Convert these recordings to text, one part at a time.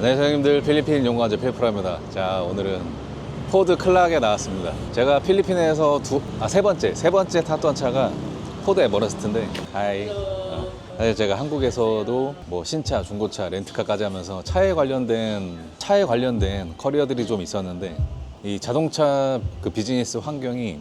네, 선생님들 필리핀 연구원자 필프라입니다. 자, 오늘은 포드 클락에 나왔습니다. 제가 필리핀에서 두, 아, 세 번째, 세 번째 탔던 차가 포드 에버레스트인데, 하이. 어, 사실 제가 한국에서도 뭐 신차, 중고차, 렌트카까지 하면서 차에 관련된, 차에 관련된 커리어들이 좀 있었는데, 이 자동차 그 비즈니스 환경이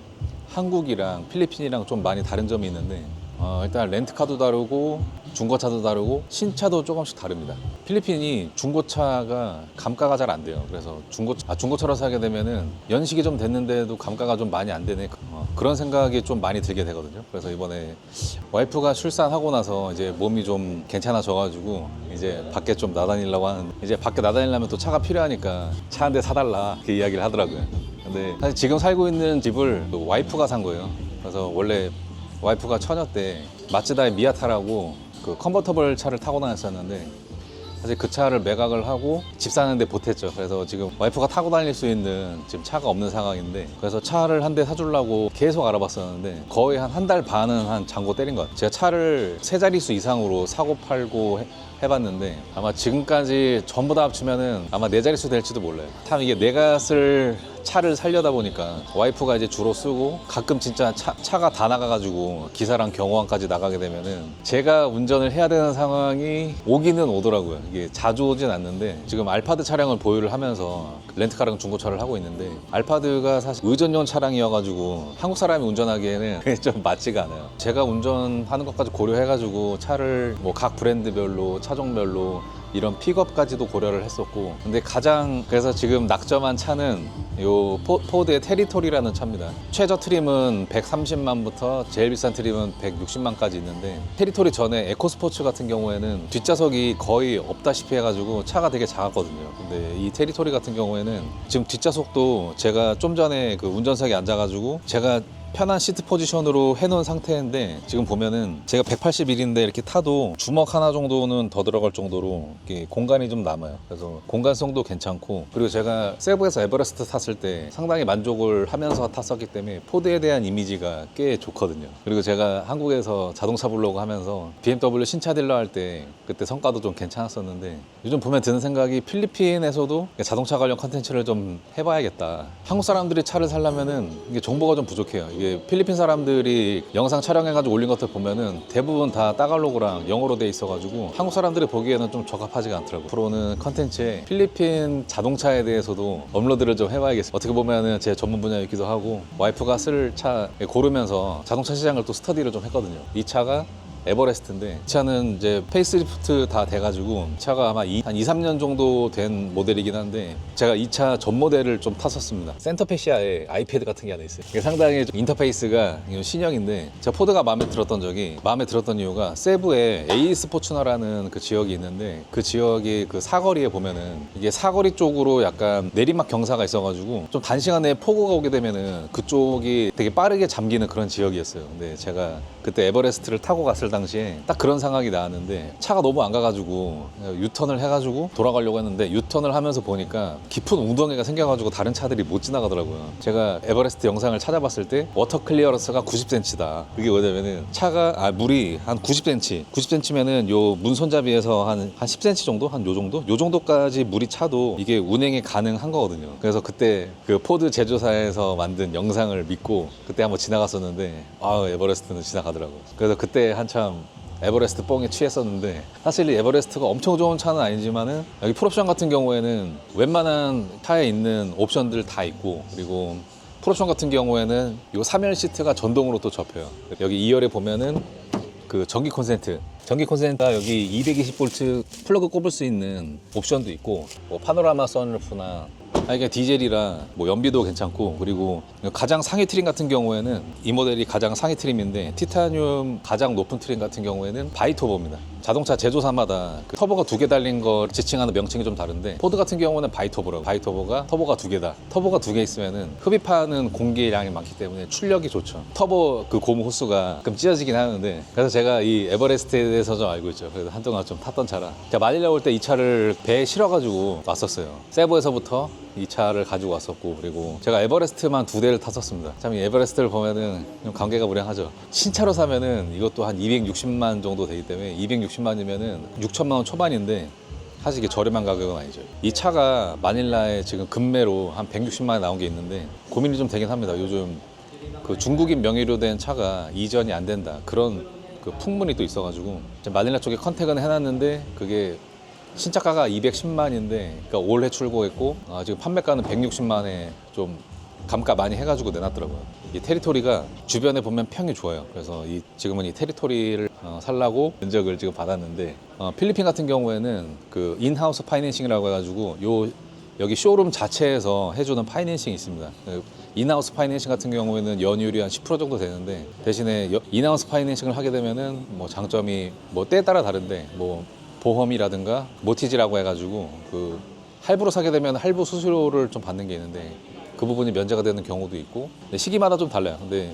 한국이랑 필리핀이랑 좀 많이 다른 점이 있는데, 어, 일단 렌트카도 다르고 중고차도 다르고 신차도 조금씩 다릅니다. 필리핀이 중고차가 감가가 잘 안 돼요. 그래서 중고 아, 중고차로 사게 되면은 연식이 좀 됐는데도 감가가 좀 많이 안 되네. 어, 그런 생각이 좀 많이 들게 되거든요. 그래서 이번에 와이프가 출산하고 나서 이제 몸이 좀 괜찮아져가지고 이제 밖에 좀 나다니려고 하는 이제 밖에 나다니려면 또 차가 필요하니까 차 한 대 사달라 그 이야기를 하더라고요. 근데 사실 지금 살고 있는 집을 또 와이프가 산 거예요. 그래서 원래 와이프가 처녀 때 마츠다의 미아타라고 그 컨버터블 차를 타고 다녔었는데 사실 그 차를 매각을 하고 집 사는데 보탰죠. 그래서 지금 와이프가 타고 다닐 수 있는 지금 차가 없는 상황인데 그래서 차를 한 대 사주려고 계속 알아봤었는데 거의 한 한 달 반은 한 장고 때린 것 같아요. 제가 차를 세 자릿수 이상으로 사고 팔고 해, 해봤는데 아마 지금까지 전부 다 합치면은 아마 네 자릿수 될지도 몰라요. 참 이게 내가 쓸 차를 살려다 보니까 와이프가 이제 주로 쓰고 가끔 진짜 차, 차가 다 나가가지고 기사랑 경호원까지 나가게 되면은 제가 운전을 해야 되는 상황이 오기는 오더라고요. 이게 자주 오진 않는데 지금 알파드 차량을 보유를 하면서 렌트카랑 중고차를 하고 있는데 알파드가 사실 의전용 차량이어가지고 한국 사람이 운전하기에는 좀 맞지가 않아요. 제가 운전하는 것까지 고려해가지고 차를 뭐 각 브랜드별로 차종별로 이런 픽업까지도 고려를 했었고 근데 가장 그래서 지금 낙점한 차는 요 포, 포드의 테리토리라는 차입니다. 최저 트림은 130만부터 제일 비싼 트림은 160만까지 있는데 테리토리 전에 에코스포츠 같은 경우에는 뒷좌석이 거의 없다시피 해가지고 차가 되게 작았거든요. 근데 이 테리토리 같은 경우에는 지금 뒷좌석도 제가 좀 전에 그 운전석에 앉아가지고 제가 편한 시트 포지션으로 해놓은 상태인데 지금 보면은 제가 181인데 이렇게 타도 주먹 하나 정도는 더 들어갈 정도로 공간이 좀 남아요. 그래서 공간성도 괜찮고 그리고 제가 세부에서 에버레스트 탔을 때 상당히 만족을 하면서 탔었기 때문에 포드에 대한 이미지가 꽤 좋거든요. 그리고 제가 한국에서 자동차 블로그 하면서 BMW 신차 딜러 할 때 그때 성과도 좀 괜찮았었는데 요즘 보면 드는 생각이 필리핀에서도 자동차 관련 컨텐츠를 좀 해봐야겠다. 한국 사람들이 차를 살려면은 이게 정보가 좀 부족해요. 이게 필리핀 사람들이 영상 촬영해가지고 올린 것들 보면은 대부분 다 따갈로그랑 영어로 돼 있어가지고 한국 사람들이 보기에는 좀 적합하지가 않더라고요. 앞으로는 컨텐츠에 필리핀 자동차에 대해서도 업로드를 좀 해봐야겠어요. 어떻게 보면은 제 전문 분야이기도 하고 와이프가 쓸 차 고르면서 자동차 시장을 또 스터디를 좀 했거든요. 이 차가 에버레스트인데 이 차는 이제 페이스리프트 다 돼가지고 차가 아마 이- 한 2, 3년 정도 된 모델이긴 한데 제가 이 차 전 모델을 좀 탔었습니다. 센터페시아에 아이패드 같은 게 하나 있어요. 상당히 좀 인터페이스가 신형인데 제가 포드가 마음에 들었던 적이 마음에 들었던 이유가 세부에 A 스포츠너라는 그 지역이 있는데 그 지역이 그 사거리에 보면은 이게 사거리 쪽으로 약간 내리막 경사가 있어가지고 좀 단시간에 폭우가 오게 되면은 그쪽이 되게 빠르게 잠기는 그런 지역이었어요. 근데 제가 그때 에버레스트를 타고 갔을 당시에 딱 그런 상황이 나왔는데 차가 너무 안 가가지고 유턴을 해가지고 돌아가려고 했는데 유턴을 하면서 보니까 깊은 웅덩이가 생겨가지고 다른 차들이 못 지나가더라고요. 제가 에버레스트 영상을 찾아봤을 때 워터 클리어런스가 90cm다. 그게 뭐냐면은 차가 아 물이 한 90cm, 90cm면은 요 문 손잡이에서 한 한 10cm 정도, 한 요 정도, 요 정도까지 물이 차도 이게 운행이 가능한 거거든요. 그래서 그때 그 포드 제조사에서 만든 영상을 믿고 그때 한번 지나갔었는데 아 에버레스트는 지나가더라고. 그래서 그때 한참 에버레스트 뻥에 취했었는데 사실 이 에버레스트가 엄청 좋은 차는 아니지만은 여기 풀옵션 같은 경우에는 웬만한 차에 있는 옵션들 다 있고 그리고 풀옵션 같은 경우에는 이 3열 시트가 전동으로 또 접혀요. 여기 2열에 보면은 그 전기 콘센트 전기 콘센트가 여기 220V 플러그 꼽을 수 있는 옵션도 있고 뭐 파노라마 선루프나 아, 이게 디젤이라 뭐 연비도 괜찮고 그리고 가장 상위 트림 같은 경우에는 이 모델이 가장 상위 트림인데 티타늄 가장 높은 트림 같은 경우에는 바이토버입니다. 자동차 제조사마다 그 터보가 두 개 달린 걸 지칭하는 명칭이 좀 다른데 포드 같은 경우는 바이토버라고 바이토버가 터보가 두 개다. 터보가 두 개 있으면은 흡입하는 공기량이 많기 때문에 출력이 좋죠. 터보 그 고무 호수가 가끔 찢어지긴 하는데 그래서 제가 이 에버레스트에 대해서 좀 알고 있죠. 그래서 한동안 좀 탔던 차라. 제가 마닐라 올때 이 차를 배에 실어가지고 왔었어요. 세부에서부터 이 차를 가지고 왔었고 그리고 제가 에버레스트만 두 대를 탔었습니다. 참 이 에버레스트를 보면은 좀 관계가 무량하죠. 신차로 사면은 이것도 한 260만 정도 되기 때문에 260만이면은 6천만 원 초반인데 사실 이게 저렴한 가격은 아니죠. 이 차가 마닐라에 지금 금매로 한 160만 원 나온 게 있는데 고민이 좀 되긴 합니다. 요즘 그 중국인 명의로 된 차가 이전이 안 된다 그런 그 풍문이 또 있어가지고 마닐라 쪽에 컨택은 해놨는데 그게 신차가가 210만인데 그러니까 올해 출고했고 아, 지금 판매가는 160만에 좀 감가 많이 해가지고 내놨더라고요. 이 테리토리가 주변에 보면 평이 좋아요. 그래서 이 지금은 이 테리토리를 어, 살라고 면적을 지금 받았는데 어, 필리핀 같은 경우에는 그 인하우스 파이낸싱이라고 해가지고 요 여기 쇼룸 자체에서 해주는 파이낸싱이 있습니다. 그 인하우스 파이낸싱 같은 경우에는 연율이 한 10% 정도 되는데 대신에 여- 인하우스 파이낸싱을 하게 되면은 뭐 장점이 뭐 때에 따라 다른데 뭐 보험이라든가 모티지라고 해가지고 그 할부로 사게 되면 할부 수수료를 좀 받는 게 있는데 그 부분이 면제가 되는 경우도 있고 근데 시기마다 좀 달라요. 근데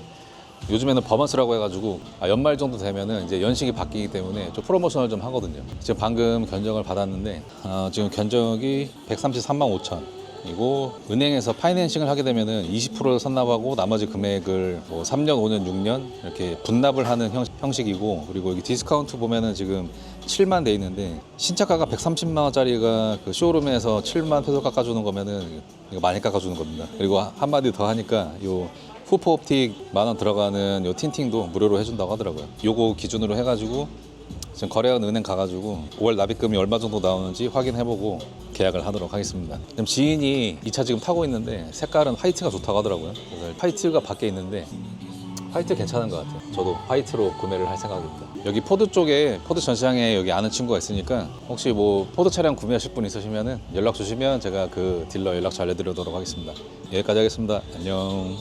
요즘에는 버먼스라고 해가지고 아, 연말 정도 되면은 이제 연식이 바뀌기 때문에 좀 프로모션을 좀 하거든요. 지금 방금 견적을 받았는데 아, 지금 견적이 133만 5천. 이고 은행에서 파이낸싱을 하게 되면은 20%를 선납하고 나머지 금액을 뭐 3년, 5년, 6년 이렇게 분납을 하는 형, 형식 이고 그리고 여기 디스카운트 보면은 지금 7만 돼 있는데 신차가가 130만 원짜리가 그 쇼룸에서 7만 페소 깎아주는 거면은 이거 많이 깎아주는 겁니다. 그리고 한마디 더 하니까 요 후프 옵틱 만 원 들어가는 요 틴팅도 무료로 해준다고 하더라고요. 요거 기준으로 해가지고 지금 거래한 은행 가가지고 5월 납입금이 얼마 정도 나오는지 확인해보고 계약을 하도록 하겠습니다. 지금 지인이 이 차 지금 타고 있는데 색깔은 화이트가 좋다고 하더라고요. 그래서 화이트가 밖에 있는데 화이트 괜찮은 것 같아요. 저도 화이트로 구매를 할 생각입니다. 여기 포드 쪽에 포드 전시장에 여기 아는 친구가 있으니까 혹시 뭐 포드 차량 구매하실 분 있으시면은 연락 주시면 제가 그 딜러 연락처 알려드리도록 하겠습니다. 여기까지 하겠습니다. 안녕.